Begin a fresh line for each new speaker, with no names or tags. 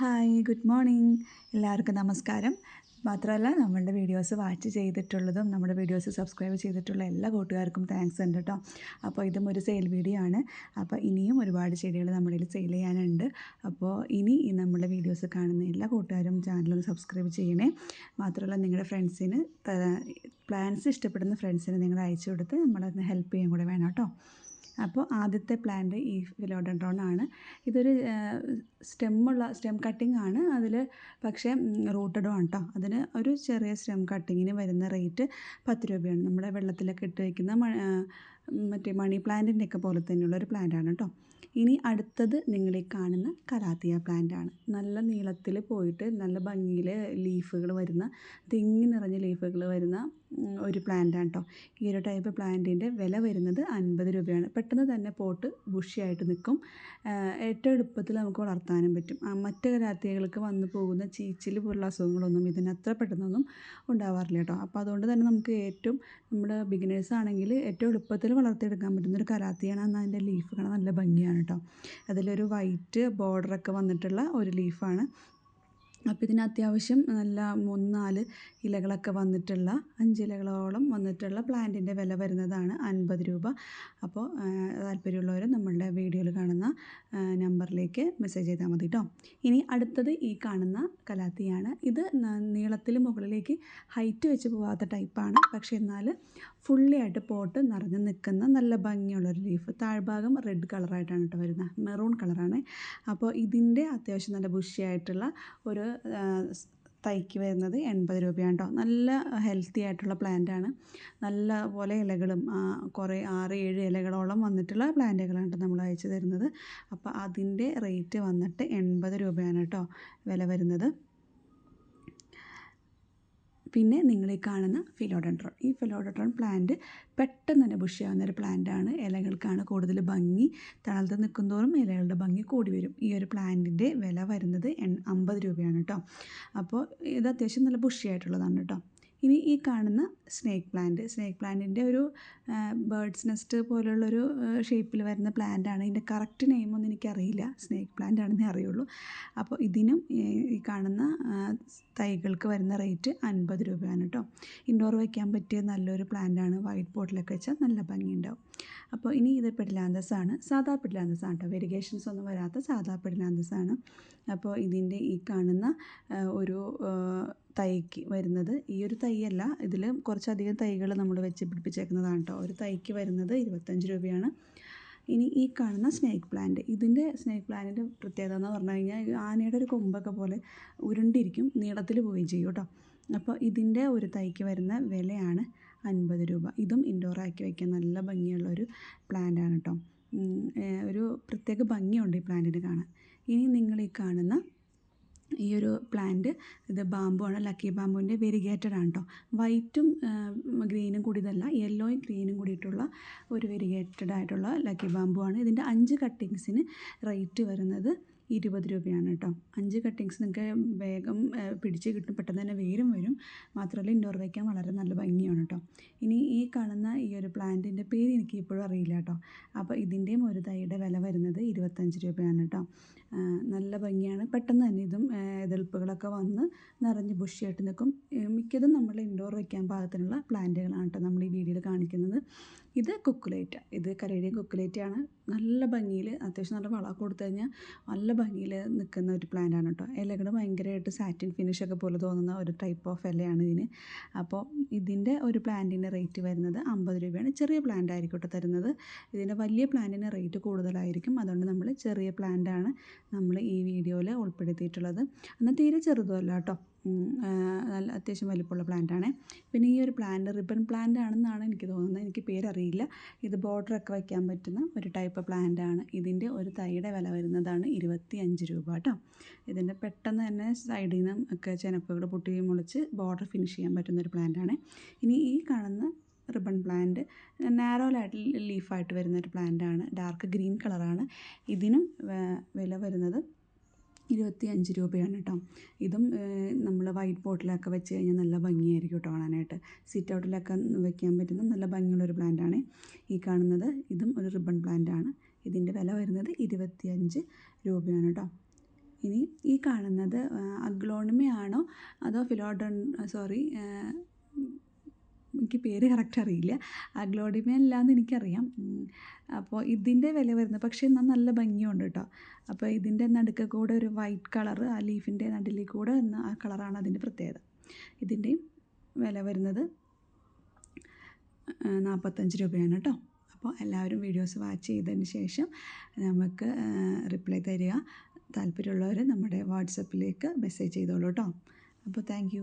Hi good morning. എല്ലാവർക്കും നമസ്കാരം. മാത്രമല്ല നമ്മളുടെ വീഡിയോസ് വാച്ച് ചെയ്തിട്ടുള്ളതും നമ്മുടെ വീഡിയോസ് സബ്സ്ക്രൈബ് ചെയ്തിട്ടുള്ള എല്ലാ കൂട്ടുകാർക്കും താങ്ക്സ് ഉണ്ട് കേട്ടോ അപ്പോൾ ഇതും ഒരു സെയിൽ വീഡിയോ ആണ്. അപ്പോൾ ഇനിയും ഒരുപാട് ചെടികൾ നമ്മളിൽ സെയിൽ ചെയ്യാനുണ്ട്. അപ്പോൾ ഇനി നമ്മുടെ വീഡിയോസ് കാണുന്ന എല്ലാ കൂട്ടുകാരും ചാനലൊന്ന് സബ്സ്ക്രൈബ് ചെയ്യണേ. മാത്രമല്ല നിങ്ങളുടെ ഫ്രണ്ട്സിന് പ്ലാൻസ് ഇഷ്ടപ്പെടുന്ന ഫ്രണ്ട്സിന് നിങ്ങൾ അയച്ചു കൊടുത്ത് നമ്മളൊന്ന് ഹെൽപ്പ് ചെയ്യാൻ കൂടെ വേണം കേട്ടോ അപ്പോൾ ആദ്യത്തെ പ്ലാന്റ് ഈ ഫിലോഡൻഡ്രോൺ ആണ്. ഇതൊരു സ്റ്റെമ്മുള്ള സ്റ്റെം കട്ടിംഗ് ആണ്. അതിൽ പക്ഷേ റൂട്ടഡും ആണ് കേട്ടോ അതിന് ഒരു ചെറിയ സ്റ്റെം കട്ടിങ്ങിന് വരുന്ന റേറ്റ് പത്ത് രൂപയാണ്. നമ്മുടെ വെള്ളത്തിലൊക്കെ ഇട്ട് വയ്ക്കുന്ന മറ്റേ മണി പ്ലാന്റിന്റെ ഒക്കെ പോലെ തന്നെയുള്ള ഒരു പ്ലാന്റാണ് കേട്ടോ ഇനി അടുത്തത് നിങ്ങൾ ഈ കാണുന്ന കലാത്തിയ പ്ലാന്റ് ആണ്. നല്ല നീളത്തിൽ പോയിട്ട് നല്ല ഭംഗിയിൽ ലീഫുകൾ വരുന്ന തിങ്ങി നിറഞ്ഞ ലീഫുകൾ വരുന്ന ഒരു പ്ലാന്റാണ് കേട്ടോ ഈ ഒരു ടൈപ്പ് പ്ലാന്റിന്റെ വില വരുന്നത് അൻപത് രൂപയാണ്. പെട്ടെന്ന് തന്നെ പോട്ട് ബുഷിയായിട്ട് നിൽക്കും. ഏറ്റവും എളുപ്പത്തിൽ നമുക്ക് വളർത്താനും പറ്റും. മറ്റു കലാത്തിയകൾക്ക് വന്നു പോകുന്ന ചീച്ചിൽ പോലുള്ള അസുഖങ്ങളൊന്നും ഇതിനത്ര പെട്ടെന്നൊന്നും ഉണ്ടാവാറില്ല കേട്ടോ. അപ്പോൾ അതുകൊണ്ട് തന്നെ നമുക്ക് ഏറ്റവും നമ്മുടെ ബിഗിനേഴ്സ് ആണെങ്കിൽ ഏറ്റവും എളുപ്പത്തിൽ വളർത്തിയെടുക്കാൻ പറ്റുന്ന ഒരു കലാത്തിയാണ് എന്നാൽ അതിന്റെ ലീഫ് കാണാൻ നല്ല ഭംഗിയാണ് കേട്ടോ. അതിലൊരു വൈറ്റ് ബോർഡറൊക്കെ വന്നിട്ടുള്ള ഒരു ലീഫാണ് അപ്പോൾ ഇതിന് അത്യാവശ്യം നല്ല മൂന്ന് നാല് ഇലകളൊക്കെ വന്നിട്ടുള്ള അഞ്ച് ഇലകളോളം വന്നിട്ടുള്ള പ്ലാന്റിന്റെ വില വരുന്നതാണ് അൻപത് രൂപ. അപ്പോൾ താല്പര്യമുള്ളവർ നമ്മളുടെ വീഡിയോയിൽ കാണുന്ന നമ്പറിലേക്ക് മെസ്സേജ് ചെയ്താൽ മതി കേട്ടോ ഇനി അടുത്തത് ഈ കാണുന്ന കലാത്തിയാണ്. ഇത് നീളത്തിൽ മുകളിലേക്ക് ഹൈറ്റ് വെച്ച് പോകാത്ത ടൈപ്പാണ്. പക്ഷേ എന്നാൽ ഫുള്ളി ആയിട്ട് പോട്ട് നിറഞ്ഞ് നിൽക്കുന്ന നല്ല ഭംഗിയുള്ളൊരു ലീഫ്. താഴ്ഭാഗം റെഡ് കളറായിട്ടാണ് കേട്ടോ വരുന്നത്. മെറൂൺ കളറാണ്. അപ്പോൾ ഇതിന്റെ അത്യാവശ്യം നല്ല ബുഷിയായിട്ടുള്ള ഒരു തൈക്ക് വരുന്നത് എൺപത് രൂപയാണ് കേട്ടോ നല്ല ഹെൽത്തി ആയിട്ടുള്ള പ്ലാന്റ് ആണ്. നല്ല പോലെ ഇലകളും കുറേ ആറ് ഏഴ് ഇലകളോളം വന്നിട്ടുള്ള പ്ലാന്റുകളാണ് നമ്മൾ അയച്ചു തരുന്നത്. അപ്പോൾ അതിന്റെ റേറ്റ് വന്നിട്ട് എൺപത് രൂപയാണ് കേട്ടോ വില വരുന്നത്. പിന്നെ നിങ്ങൾ ഈ കാണുന്ന ഫിലോഡൻഡ്രോൺ. ഈ ഫിലോഡൻഡ്രോൺ പ്ലാന്റ് പെട്ടെന്ന് തന്നെ ബുഷിയാവുന്ന ഒരു പ്ലാന്റാണ് ഇലകൾക്കാണ് കൂടുതൽ ഭംഗി. തണലത്ത് നിൽക്കുന്തോറും ഇലകളുടെ ഭംഗി കൂടി വരും. ഈ ഒരു പ്ലാന്റിന്റെ വില വരുന്നത് അമ്പത് രൂപയാണ് കേട്ടോ അപ്പോൾ ഇത് അത്യാവശ്യം നല്ല ബുഷിയായിട്ടുള്ളതാണ് കേട്ടോ ഇനി ഈ കാണുന്ന സ്നേക്ക് പ്ലാന്റ് സ്നേക്ക് പ്ലാന്റിന്റെ ഒരു ബേർഡ്സ് നെസ്റ്റ് പോലുള്ളൊരു ഷേപ്പിൽ വരുന്ന പ്ലാന്റാണ് ഇതിന്റെ കറക്റ്റ് നെയിമൊന്നും എനിക്കറിയില്ല. സ്നേക്ക് പ്ലാന്റ് ആണെന്നേ അറിയുള്ളൂ. അപ്പോൾ ഇതിനും ഈ കാണുന്ന തൈകൾക്ക് വരുന്ന റേറ്റ് അൻപത് രൂപയാണ് കേട്ടോ ഇൻഡോർ വയ്ക്കാൻ പറ്റിയ നല്ലൊരു പ്ലാന്റാണ് വൈറ്റ് പോട്ടിലൊക്കെ വെച്ചാൽ നല്ല ഭംഗിയുണ്ടാവും. അപ്പോൾ ഇനി ഇത് പെഡിലാന്തസാണ് സാധാ പെഡിലാന്തസാണ് കേട്ടോ വെരിഗേഷൻസ് ഒന്നും വരാത്ത സാധാ പെഡിലാന്തസാണ് അപ്പോൾ ഇതിന്റെ ഈ കാണുന്ന ഒരു തൈക്ക് വരുന്നത്. ഈ ഒരു തൈയല്ല. ഇതിൽ കുറച്ചധികം തൈകൾ നമ്മൾ വെച്ച് പിടിപ്പിച്ചേക്കുന്നതാണ് കേട്ടോ ഒരു തൈക്ക് വരുന്നത് ഇരുപത്തഞ്ച് രൂപയാണ്. ഇനി ഈ കാണുന്ന സ്നേക്ക് പ്ലാന്റ്. ഇതിന്റെ സ്നേക്ക് പ്ലാന്റിന്റെ പ്രത്യേകത എന്ന് പറഞ്ഞു കഴിഞ്ഞാൽ ആനയുടെ ഒരു കൊമ്പൊക്കെ പോലെ ഉരുണ്ടിരിക്കും നീളത്തിൽ പോവുകയും ചെയ്യും കേട്ടോ അപ്പോൾ ഇതിന്റെ ഒരു തൈക്ക് വരുന്ന വിലയാണ് അൻപത് രൂപ. ഇതും ഇൻഡോർ ആക്കി വയ്ക്കാൻ നല്ല ഭംഗിയുള്ള ഒരു പ്ലാന്റ് ആണ് കേട്ടോ ഒരു പ്രത്യേക ഭംഗിയുണ്ട് ഈ പ്ലാന്റിന് കാണാൻ. ഇനി നിങ്ങൾ ഈ കാണുന്ന ഈ ഒരു പ്ലാന്റ് ഇത് ബാമ്പു ആണ് ലക്കി ബാമ്പുവിന്റെ വെരിഗേറ്റഡ് ആണ് കേട്ടോ വൈറ്റും ഗ്രീനും കൂടിയതല്ല യെല്ലോയും ഗ്രീനും കൂടിയിട്ടുള്ള ഒരു വെരിഗേറ്റഡ് ആയിട്ടുള്ള ലക്കി ബാമ്പു ആണ് ഇതിന്റെ അഞ്ച് കട്ടിങ്സിന് റേറ്റ് വരുന്നത് ഇരുപത് രൂപയാണ് കേട്ടോ. അഞ്ച് കട്ടിങ്സ് നിങ്ങൾക്ക് വേഗം പിടിച്ച് കിട്ടും. പെട്ടെന്ന് തന്നെ വേരും വരും. മാത്രമല്ല ഇൻഡോർ വയ്ക്കാൻ വളരെ നല്ല ഭംഗിയാണ് കേട്ടോ. ഇനി ഈ കാണുന്ന ഈ ഒരു പ്ലാന്റിന്റെ പേര് എനിക്ക് ഇപ്പോഴും അറിയില്ല കേട്ടോ. അപ്പോൾ ഇതിന്റെയും ഒരു തൈയുടെ വില വരുന്നത് ഇരുപത്തഞ്ച് രൂപയാണ് കേട്ടോ. നല്ല ഭംഗിയാണ്. പെട്ടെന്ന് തന്നെ ഇതും എതിർപ്പുകളൊക്കെ വന്ന് നിറഞ്ഞ് ബുഷിയായിട്ട് നിൽക്കും. മിക്കതും നമ്മൾ ഇൻഡോർ വയ്ക്കാൻ പാകത്തിനുള്ള പ്ലാന്റുകളാണ് കേട്ടോ നമ്മൾ ഈ വീഡിയോയിൽ കാണിക്കുന്നത്. ഇത് കുക്കുലേറ്റ. ഇത് കരേഡിയൻ കുക്കുലേറ്റയാണ് നല്ല ഭംഗിയിൽ അത്യാവശ്യം നല്ല വളമൊക്കെ കൊടുത്തു കഴിഞ്ഞാൽ നല്ല ഭംഗിയിൽ നിൽക്കുന്ന ഒരു പ്ലാന്റാണ് കേട്ടോ ഇലകൾ ഭയങ്കരമായിട്ട് സാറ്റിൻ ഫിനിഷ് ഒക്കെ പോലെ തോന്നുന്ന ഒരു ടൈപ്പ് ഓഫ് ഇലയാണ് ഇതിന്. അപ്പോൾ ഇതിന്റെ ഒരു പ്ലാന്റിന്റെ റേറ്റ് വരുന്നത് അമ്പത് രൂപയാണ്. ചെറിയ പ്ലാന്റ് ആയിരിക്കും കേട്ടോ തരുന്നത്. ഇതിന്റെ വലിയ പ്ലാന്റിന് റേറ്റ് കൂടുതലായിരിക്കും. അതുകൊണ്ട് നമ്മൾ ചെറിയ പ്ലാന്റാണ് നമ്മൾ ഈ വീഡിയോയിൽ ഉൾപ്പെടുത്തിയിട്ടുള്ളത്. എന്നാൽ തീരെ ചെറുതുമല്ല കേട്ടോ നല്ല അത്യാവശ്യം വലിപ്പമുള്ള പ്ലാന്റാണ്. പിന്നെ ഈ ഒരു പ്ലാന്റ് റിബൺ പ്ലാന്റ് ആണെന്നാണ് എനിക്ക് തോന്നുന്നത്. എനിക്ക് പേരറിയില്ല. ഇത് ബോർഡറൊക്കെ വയ്ക്കാൻ പറ്റുന്ന ഒരു ടൈപ്പ് പ്ലാന്റ് ആണ്. ഇതിന്റെ ഒരു തൈയുടെ വില വരുന്നതാണ് ഇരുപത്തി അഞ്ച് രൂപ കേട്ടോ ഇതിന്റെ പെട്ടെന്ന് തന്നെ സൈഡിൽ നിന്നും ഒക്കെ ചെനപ്പുകൾ പൊട്ടി മുളച്ച് ബോർഡർ ഫിനിഷ് ചെയ്യാൻ പറ്റുന്ന ഒരു പ്ലാന്റ് ആണ്. ഇനി ഈ കാണുന്ന റിബൺ പ്ലാന്റ് നാരോ നാരോലായിട്ട് ലീഫായിട്ട് വരുന്ന ഒരു പ്ലാന്റ് ആണ്. ഡാർക്ക് ഗ്രീൻ കളറാണ് ഇതിനും വില വരുന്നത് ഇരുപത്തി അഞ്ച് രൂപയാണ് കേട്ടോ ഇതും നമ്മൾ വൈറ്റ് ബോട്ടിലൊക്കെ വെച്ച് കഴിഞ്ഞാൽ നല്ല ഭംഗിയായിരിക്കും കേട്ടോ കാണാനായിട്ട്. സിറ്റ് ഔട്ടിലൊക്കെ വെക്കാൻ പറ്റുന്ന നല്ല ഭംഗിയുള്ളൊരു പ്ലാന്റാണ് ഈ കാണുന്നത്. ഇതും ഒരു റിബൺ പ്ലാന്റാണ് ഇതിന്റെ വില വരുന്നത് ഇരുപത്തിയഞ്ച് രൂപയാണ് കേട്ടോ ഇനി ഈ കാണുന്നത് അഗ്ലോണിമയാണോ അതോ ഫിലോഡൺ സോറി എനിക്ക് പേര് കറക്റ്റ് അറിയില്ല. അഗ്ലോണിമ അല്ലാന്ന് എനിക്കറിയാം. ഉം, അപ്പോൾ ഇതിന്റെ വില വരുന്നത് പക്ഷേ എന്നാൽ നല്ല ഭംഗിയുണ്ട് കേട്ടോ അപ്പോൾ ഇതിന്റെ നടുക്ക് കൂടെ ഒരു വൈറ്റ് കളർ ആ ലീഫിന്റെ നടുവിൽ കൂടെ എന്ന ആ കളറാണ് അതിന്റെ പ്രത്യേകത. ഇതിന്റെയും വില വരുന്നത് നാൽപ്പത്തഞ്ച് രൂപയാണ് കേട്ടോ അപ്പോൾ എല്ലാവരും വീഡിയോസ് വാച്ച് ചെയ്തതിന് ശേഷം നമുക്ക് റിപ്ലൈ തരിക. താല്പര്യമുള്ളവർ നമ്മുടെ വാട്സപ്പിലേക്ക് മെസ്സേജ് ചെയ്തോളൂ കേട്ടോ അപ്പോൾ താങ്ക്